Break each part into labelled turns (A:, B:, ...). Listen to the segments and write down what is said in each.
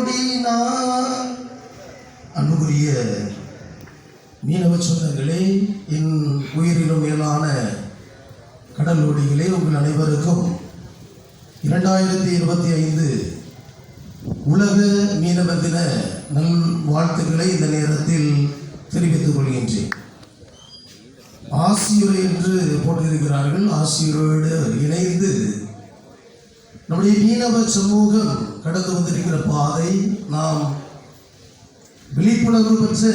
A: ஓடினார் அன்புக்குரிய மீனவ சொந்தங்களே என் உயிரிலும் மேலான கடலோடிகளே உங்கள் அனைவருக்கும் இரண்டாயிரத்தி இருபத்தி ஐந்து உலக மீனவ தின நல் வாழ்த்துக்களை இந்த நேரத்தில் தெரிவித்துக் கொள்கின்றேன். ஆசியுரை என்று போட்டிருக்கிறார்கள். ஆசியுரையோடு இணைந்து நம்முடைய மீனவ சமூகம் கடந்து வந்திருக்கிற பாதை நாம் விழிப்புணர்வு பெற்று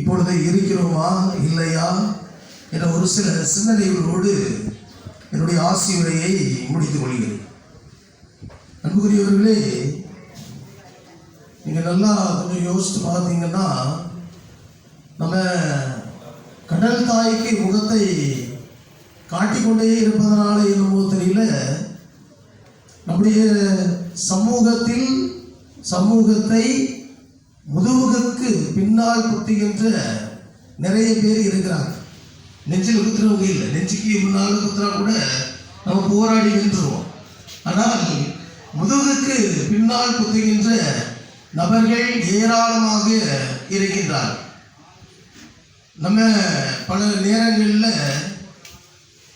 A: இப்பொழுது இருக்கிறோமா இல்லையா என்ற ஒரு சில சிந்தனைகளோடு என்னுடைய ஆசியுரையை முடித்துக் கொள்கிறேன். அன்புக்குரியவர்களே நீங்கள் நல்லா கொஞ்சம் யோசித்து பார்த்தீங்கன்னா நம்ம கடல் தாய்க்கு முகத்தை காட்டிக்கொண்டே இருப்பதனால என்னமோ தெரியல. நம்முடைய சமூகத்தில் சமூகத்தை முதுகுக்கு பின்னால் குத்துகின்ற நிறைய பேர் இருக்கிறாங்க. நெஞ்சில் குத்துறவங்க இல்லை. நெஞ்சுக்கு முன்னால் குத்துறா கூட நம்ம போராடி நின்றுவோம் ஆனால் முதுகுக்கு பின்னால் குத்துகின்ற நபர்கள் ஏராளமாக இருக்கின்றார் நம்ம பல நேரங்களில்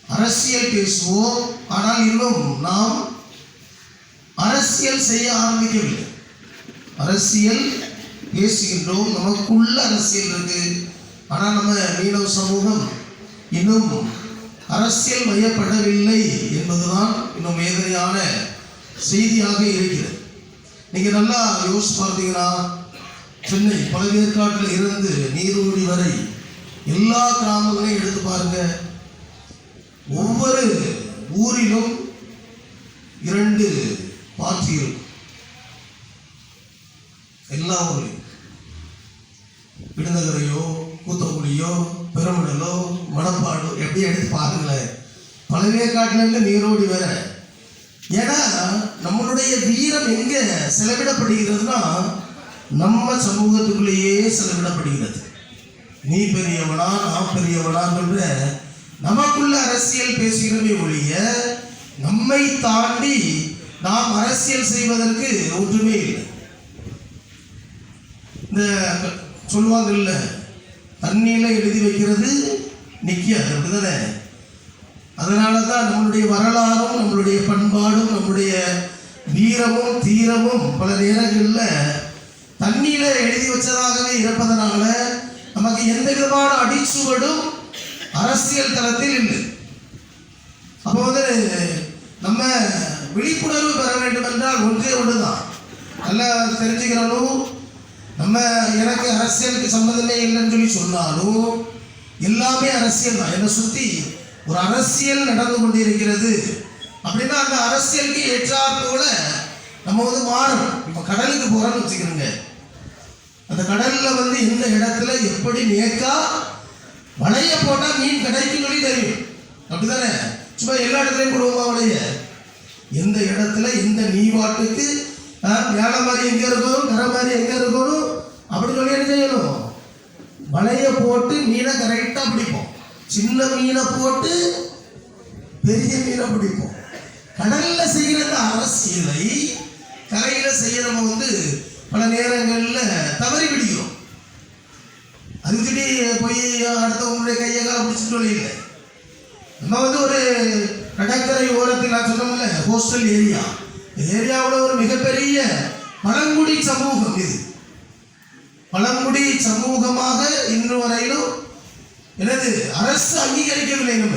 A: அரசியல் பேசுவோம். ஆனால் இன்னும் நாம் அரசியல் செய்ய ஆரம்பிக்கவில்லை. அரசியல் பேசுகின்றோம். நமக்குள்ள அரசியல் இருக்கு. ஆனால் நம்ம மீனவ சமூகம் இன்னும் அரசியல் மையப்படவில்லை என்பதுதான் இன்னும் வேதனையான செய்தியாக இருக்கிறது. நீங்க நல்லா யோசிச்சு பார்த்தீங்கன்னா சென்னை பழவேற்காட்டில் இருந்து நீரூடி வரை எல்லா கிராமங்களையும் எடுத்து பாருங்க. ஒவ்வொரு ஊரிலும் இரண்டு பாத்தி இருக்கும் எல்லா ஊர்லையும். விடுநகரையோ கூத்தக்குடியோ பெருமடலோ மணப்பாடோ எப்படி எடுத்து பாருங்களேன். பழவேற்காட்டிலேருந்து நீரோடி வர ஏன்னா நம்மளுடைய வீரம் எங்கே செலவிடப்படுகிறதுனா நம்ம சமூகத்துக்குள்ளேயே செலவிடப்படுகிறது. நீ பெரியவனா நான் பெரியவனான்ற நமக்குள்ள அரசியல் பேசுகிறோமே ஒழிய நம்மை தாண்டி நாம் அரசியல் செய்வதற்கு ஒன்றுமே இல்லை. இந்த சொல்லுவாங்கல்ல தண்ணியில எழுதி வைக்கிறது நிக்காது அப்படிதானே அதனால தான் நம்மளுடைய வரலாறும் நம்மளுடைய பண்பாடும் நம்முடைய வீரமும் தீரமும் பல நேரங்களில் தண்ணியில எழுதி வச்சதாகவே இருப்பதனால நமக்கு எந்த விதமான அடிச்சுவடும் அரசியல் தளத்தில் இல்லை. அப்போ வந்து நம்ம விழிப்புணர்வு பெற வேண்டும் என்றால் ஒன்றே ஒன்று தான் நல்லா தெரிஞ்சுக்கிறணும் நம்ம எனக்கு அரசியலுக்கு சம்மந்தமே இல்லைன்னு சொல்லி சொன்னாலும் எல்லாமே அரசியல் தான். என்னை சுற்றி ஒரு அரசியல் நடந்து கொண்டிருக்கிறது அப்படின்னா அந்த அரசியலுக்கு ஏற்றாற்போல நம்ம வந்து மாறணும். இப்போ கடலுக்கு போகிறோம்னு வச்சுக்கிறோங்க அந்த கடலில் வந்து எந்த இடத்துல எப்படி நேக்கா வலைய போட்டால் மீன் கிடைக்கும் சொல்லி தெரியும். அப்படிதானே சும்மா எல்லா இடத்துலையும் போடுவோமா வலையை? எந்த இடத்துல எந்த நீவாட்டுக்கு வேலை மாதிரி எங்கே இருக்கணும் கரை மாதிரி எங்கே இருக்கணும்? அப்படி சொல்லி என்ன செய்யணும்? மலையை போட்டு மீனை கரெக்டாக பிடிப்போம். சின்ன மீனை போட்டு பெரிய மீனை பிடிப்போம். கடலில் செய்கிற இந்த அரசியலை கரையில் செய்கிறவங்க வந்து பல நேரங்களில் தவறி பிடிக்கிறோம் அதுக்கிட்டே போய் அடுத்தவங்களுடைய கையை கால பிடிச்சிட்டு இல்லை. நம்ம வந்து ஒரு கடற்கரை ஓரத்தில் நான் சொன்னோம்ல ஹோஸ்டல் ஏரியா. ஏரியாவில் ஒரு மிகப்பெரிய பழங்குடி சமூகம் இது. பழங்குடி சமூகமாக இன்று வரையிலும் எனது அரசு அங்கீகரிக்கவில்லை நம்ம.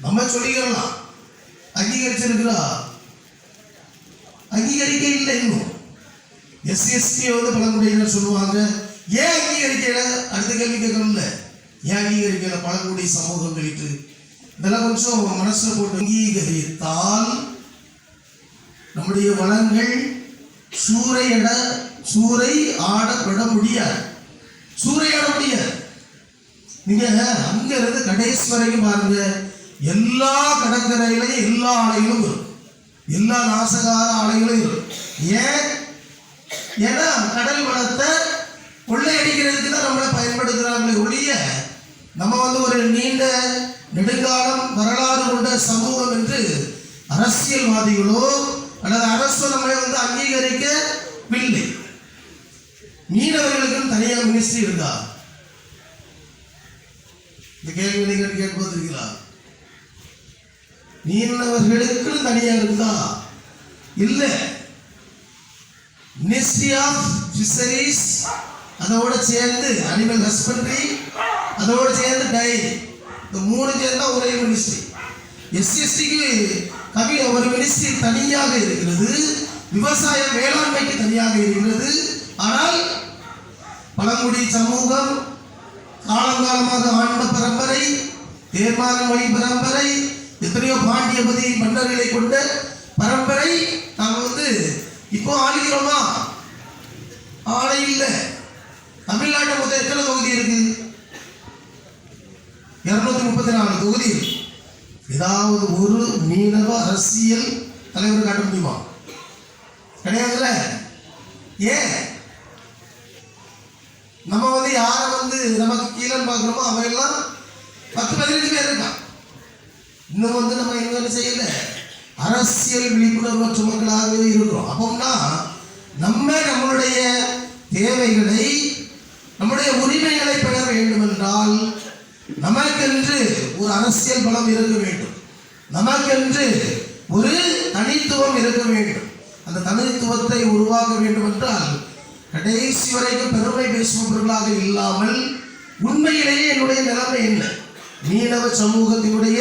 A: நம்ம சொல்லிக்கிறலாம். அங்கீகரிச்சிருக்கிறா? அங்கீகரிக்க இல்லை இன்னும் எஸ்சிஎஸ்டி வந்து பழங்குடியினர் சொல்லுவாங்க ஏன் அங்கீகரிக்கல? அடுத்த கேள்வி கேட்கணும்ல. ஏன் அங்கீகரிக்கல? பழங்குடி சமூகம் சமூகங்களுக்கு இதெல்லாம் கொஞ்சம் மனசுல போட்டு அங்கீகரித்தால் நம்முடைய வளங்கள் சூறையிட சூறை ஆடப்பட முடியாது. சூறையாட முடியாது. நீங்க அங்க இருந்து கடைசி வரைக்கும் பாருங்க. எல்லா கடற்கரையிலையும் எல்லா ஆலைகளும் வரும். எல்லா நாசகார ஆலைகளும் இருக்கும் ஏன்? ஏன்னா கடல் வளத்தை கொள்ளையடிக்கிறதுக்கு தான் நம்மளை பயன்படுத்துகிறாங்களே ஒழிய நம்ம வந்து ஒரு நீண்ட நெடுங்காலம் வரலாறு கொண்ட சமூகம் என்று அரசியல்வாதிகளோ அல்லது அரசு நம்மளை வந்து அங்கீகரிக்கவில்லை. மீனவர்களுக்கும் தனியாக மினிஸ்ட்ரி இருந்தா இந்த கேள்வி நீங்கள் கேட்பது இருக்கீங்களா மீனவர்களுக்கு தனியாக இருந்தா இல்லை. மினிஸ்ட்ரி ஆஃப் ஃபிஷரிஸ் அதோட சேர்ந்து அனிமல் ஹஸ்பண்ட்ரி அதோட சேர்ந்து டைரி இந்த மூணு சேர்ந்தா ஒரே மினிஸ்ட்ரி எஸ்சிஎஸ்டிக்கு கவி ஒரு மினிஸ்ட்ரி தனியாக இருக்கிறது. விவசாய வேளாண்மைக்கு தனியாக இருக்கிறது. ஆனால் பழங்குடி சமூகம் காலங்காலமாக ஆண்ட பரம்பரை தேர்மான மொழி பரம்பரை எத்தனையோ பாண்டியபதி மன்னர்களை கொண்ட பரம்பரை நாம் வந்து இப்போ ஆளுகிறோமா? ஆளை இல்லை. தமிழ்நாட்டை மொத்தம் எத்தனை தொகுதி இருக்குது இருநூத்தி முப்பத்தி நாலு தொகுதி. ஏதாவது ஒரு மீனவ அரசியல் தலைவர் காட்ட முடியுமா? கிடையாதுல்ல? ஏன்? நம்ம வந்து யாரை வந்து நமக்கு கீழே பார்க்கணுமோ அவையெல்லாம் பத்து பதினஞ்சு பேர் இருக்கான். இன்னும் வந்து நம்ம என்ன செய்யல? அரசியல் விழிப்புணர்வற்ற மக்களாகவே இருக்கிறோம். அப்போம்னா நம்ம நம்மளுடைய தேவைகளை நம்முடைய உரிமைகளை பெற வேண்டும் என்றால் நமக்கென்று ஒரு அரசியல் பலம் இருக்க வேண்டும். நமக்கென்று ஒரு தனித்துவம் இருக்க வேண்டும். அந்த தனித்துவத்தை உருவாக்க வேண்டும் என்றால் கடைசி வரைக்கும் பெருமை பேசுபவர்களாக இல்லாமல் உண்மையிலேயே என்னுடைய நிலைமை என்ன? மீனவ சமூகத்தினுடைய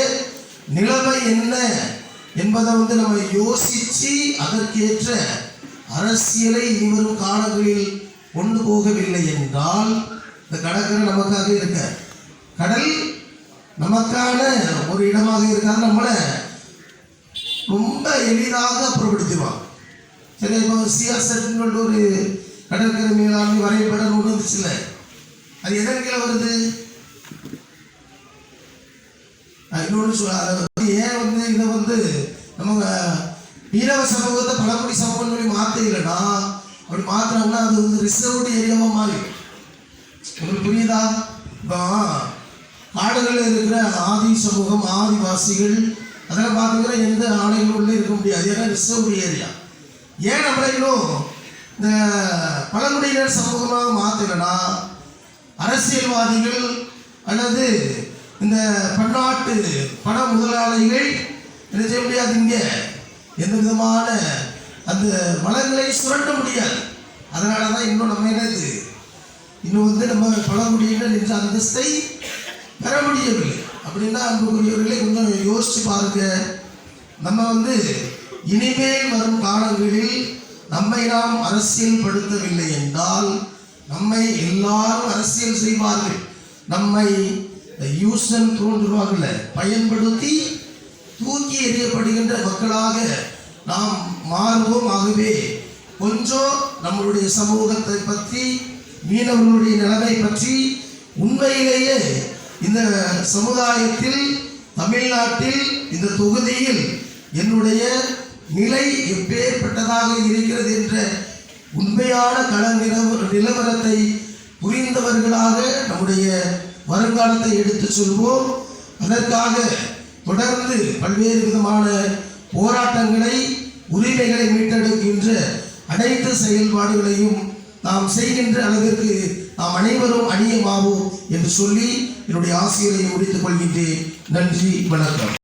A: நிலைமை என்ன என்பதை வந்து நம்ம யோசித்து அதற்கேற்ற அரசியலை இனிவரும் காலங்களில் கொண்டு போகவில்லை என்றால் இந்த கடற்கரை நமக்காக இருக்க கடல் நமக்கான ஒரு இடமாக இருக்காது நம்மளை ரொம்ப எளிதாக புறப்படுத்திடுவான் சரி இப்போ சிஆர்செட்னு ஒரு கடற்கரை மேலாண்மை வரைபடம் ஒன்று வந்துச்சுல்ல. அது எதன் கீழே வருது? இன்னொன்று சொல்ல அதை வந்து ஏன் வந்து இதை வந்து நம்ம மீனவ சமூகத்தை பழங்குடி சமூகம் சொல்லி மாற்றலைன்னா அப்படி மாற்றினோம்னா அது வந்து ரிசர்வ்டு ஏரியாவாக மாறி உங்களுக்கு புரியுதா? இப்போ ஆடுகளில் இருக்கிற ஆதி சமூகம் ஆதிவாசிகள் அதெல்லாம் பார்த்தீங்கன்னா எந்த ஆலைகளும் உள்ளே இருக்க முடியாது. ஏன்னா ரிசர்வ் ஏரியா. ஏன் நம்மளை இந்த பழங்குடியினர் சமூகமாக மாற்றலைன்னா அரசியல்வாதிகள் அல்லது இந்த பன்னாட்டு பண முதலாளிகள் என்ன செய்ய முடியாது இங்கே? எந்த விதமான அந்த வளங்களை சுரண்ட முடியாது. அதனால தான் இன்னும் நம்ம என்னது? இன்னும் வந்து நம்ம பழங்குடியினர் என்ற அந்தஸ்தை பெற முடியவில்லை. அப்படின்னா அன்புக்குரியவர்களே கொஞ்சம் யோசிச்சு பாருங்க. நம்ம வந்து இனிமேல் வரும் காலங்களில் நம்மை நாம் அரசியல் படுத்தவில்லை என்றால் நம்மை எல்லாரும் அரசியல் செய்வார்கள். நம்மை யூசன் அண்ட் தோன்றுவார்கள பயன்படுத்தி தூக்கி எறியப்படுகின்ற மக்களாக நாம் மாறுவோம். ஆகவே கொஞ்சம் நம்மளுடைய சமூகத்தை பற்றி மீனவர்களுடைய நிலைமை பற்றி உண்மையிலேயே இந்த சமுதாயத்தில் தமிழ்நாட்டில் இந்த தொகுதியில் என்னுடைய நிலை எப்பேற்பட்டதாக இருக்கிறது என்ற உண்மையான கள நிலவ நிலவரத்தை புரிந்தவர்களாக நம்முடைய வருங்காலத்தை எடுத்து சொல்வோம். அதற்காக தொடர்ந்து பல்வேறு விதமான போராட்டங்களை உரிமைகளை மீட்டெடுக்கின்ற அனைத்து செயல்பாடுகளையும் நாம் செய்கின்ற அளவிற்கு நாம் அனைவரும் அணியமாவோம் என்று சொல்லி என்னுடைய ஆசிரியரை முடித்துக் கொள்கின்றேன். நன்றி வணக்கம்.